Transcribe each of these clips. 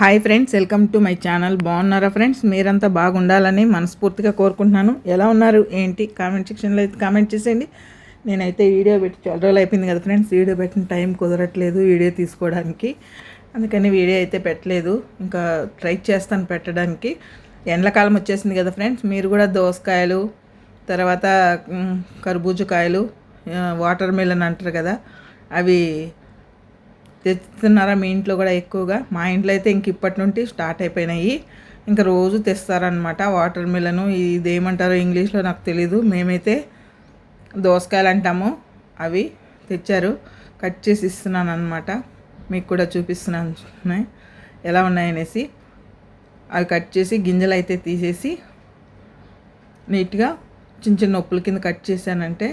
Hi friends welcome to my channel. బాగున్నారా friends? మీరంతా బాగుండాలని మనస్ఫూర్తిగా కోరుకుంటున్నాను. ఎలా ఉన్నారు? ఏంటి? కామెంట్ సెక్షన్లో అయితే కామెంట్ చేసేయండి. నేనైతే వీడియో పెట్టి చాలా రోజులు అయిపోయింది కదా ఫ్రెండ్స్. వీడియో పెట్టిన టైం కుదరట్లేదు వీడియో తీసుకోవడానికి. అందుకని వీడియో అయితే పెట్టలేదు. ఇంకా ట్రై చేస్తాను పెట్టడానికి. ఎండకాలం వచ్చేసింది కదా ఫ్రెండ్స్. మీరు కూడా దోసకాయలు తర్వాత కర్బూజకాయలు వాటర్ మిలన్ అంటారు కదా అవి తెస్తున్నారా మీ ఇంట్లో కూడా ఎక్కువగా? మా ఇంట్లో అయితే ఇంక ఇప్పటి నుండి స్టార్ట్ అయిపోయినాయి. ఇంకా రోజు తెస్తారనమాట వాటర్ మిలను ఇది ఏమంటారో ఇంగ్లీష్లో నాకు తెలీదు. మేమైతే దోసకాయలు అంటాము. అవి తెచ్చారు. కట్ చేసి ఇస్తున్నాను అనమాట మీకు కూడా చూపిస్తున్నాను. ఉన్నాయి. ఎలా ఉన్నాయనేసి. అవి కట్ చేసి గింజలు అయితే తీసేసి నీట్గా చిన్న చిన్న నొప్పుల కింద కట్ చేశానంటే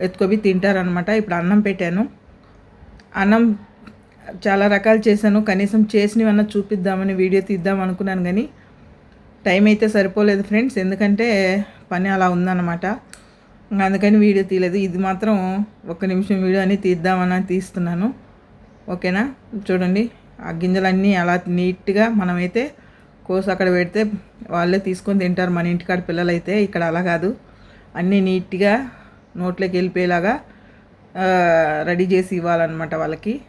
ఎత్తుకొని తింటారనమాట ఇప్పుడు అన్నం పెట్టాను. అన్నం చాలా రకాలు చేశాను. కనీసం చేసినవన్నా చూపిద్దామని వీడియో తీద్దాం అనుకున్నాను కానీ టైం అయితే సరిపోలేదు ఫ్రెండ్స్. ఎందుకంటే పని అలా ఉందన్నమాట. అందుకని వీడియో తీయలేదు. ఇది మాత్రం ఒక నిమిషం వీడియో అని తీద్దామని తీస్తున్నాను. ఓకేనా? చూడండి. ఆ గింజలన్నీ అలా నీట్గా మనమైతే కోసి అక్కడ పెడితే వాళ్ళే తీసుకొని తింటారు. మన ఇంటికాడ పిల్లలైతే ఇక్కడ అలా కాదు. అన్నీ నీట్గా నోట్లోకి వెళ్ళిపోయేలాగా రెడీ చేసి ఇవ్వాలన్నమాట వాళ్ళకి.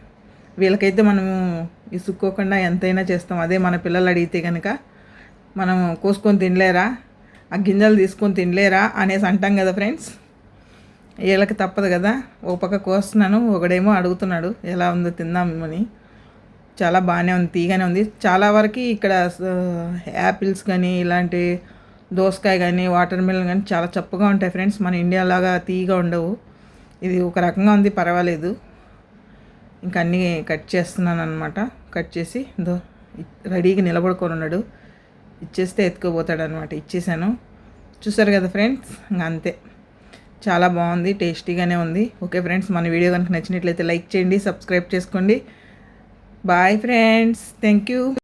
వీళ్ళకైతే మనము ఇసుక్కోకుండా ఎంతైనా చేస్తాం. అదే మన పిల్లలు అడిగితే కనుక మనం కోసుకొని తినలేరా? ఆ గింజలు తీసుకొని తినలేరా? అనేసి అంటాం కదా ఫ్రెండ్స్. వీళ్ళకి తప్పదు కదా. ఒక పక్క కోస్తున్నాను ఒకడేమో అడుగుతున్నాడు ఎలా ఉందో తిందామని చాలా బాగానే ఉంది తీగానే ఉంది. చాలా వరకు ఇక్కడ యాపిల్స్ కానీ ఇలాంటి దోసకాయ కానీ వాటర్ మిలన్ కానీ చాలా చప్పగా ఉంటాయి ఫ్రెండ్స్. మన ఇండియా లాగా తీగా ఉండవు. ఇది ఒక రకంగా ఉంది పర్వాలేదు. ఇంకా అన్నీ కట్ చేస్తున్నాను అనమాట కట్ చేసి దో రెడీగా నిలబడుకొని ఉన్నాడు ఇచ్చేస్తే ఎత్తుకోపోతాడు అనమాట ఇచ్చేసాను. చూసారు కదా ఫ్రెండ్స్? ఇంకా అంతే. చాలా బాగుంది టేస్టీగానే ఉంది. ఓకే ఫ్రెండ్స్ మన వీడియో కనుక నచ్చినట్లయితే లైక్ చేయండి సబ్స్క్రైబ్ చేసుకోండి. Bye friends. Thank you